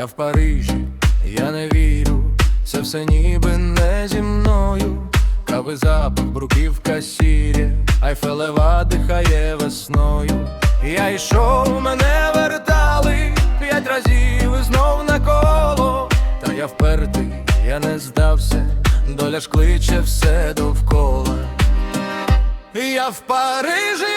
Я в Парижі, я не вірю, це все ніби не зі мною. Кави запах, бруківка сірі, Айфелева дихає весною. Я йшов, мене вертали п'ять разів знов на коло. Та я впертий, я не здався, доля ж кличе все довкола. Я в Парижі,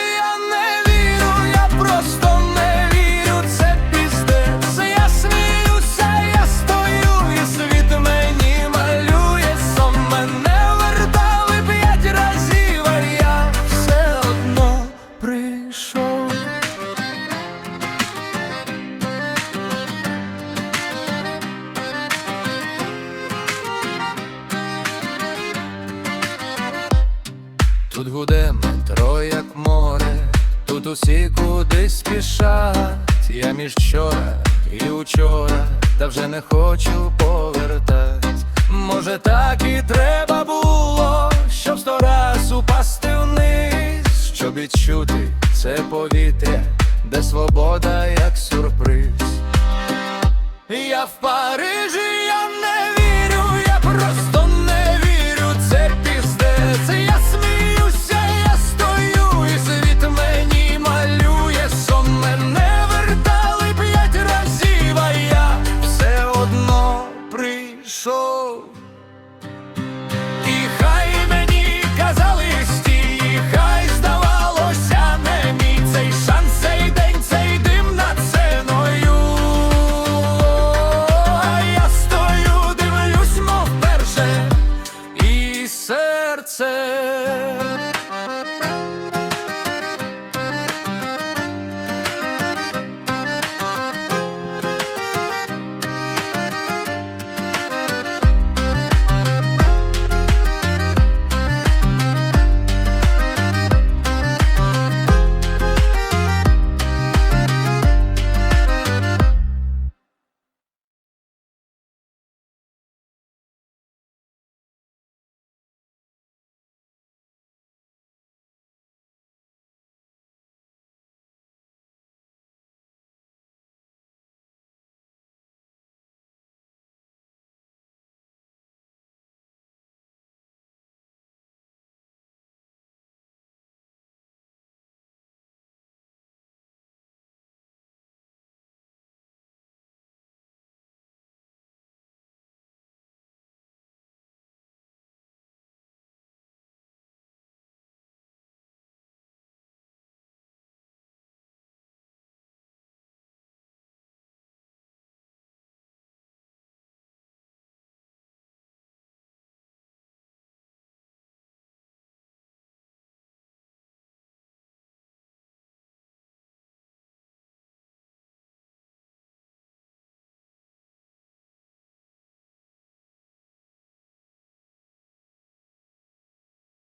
тут усі кудись спішать. Я між вчора і учора, та вже не хочу повертать. Може, так і треба було, щоб сто раз упасти вниз, щоб відчути це повітря, де свобода як сюрприз. Я в Парижі,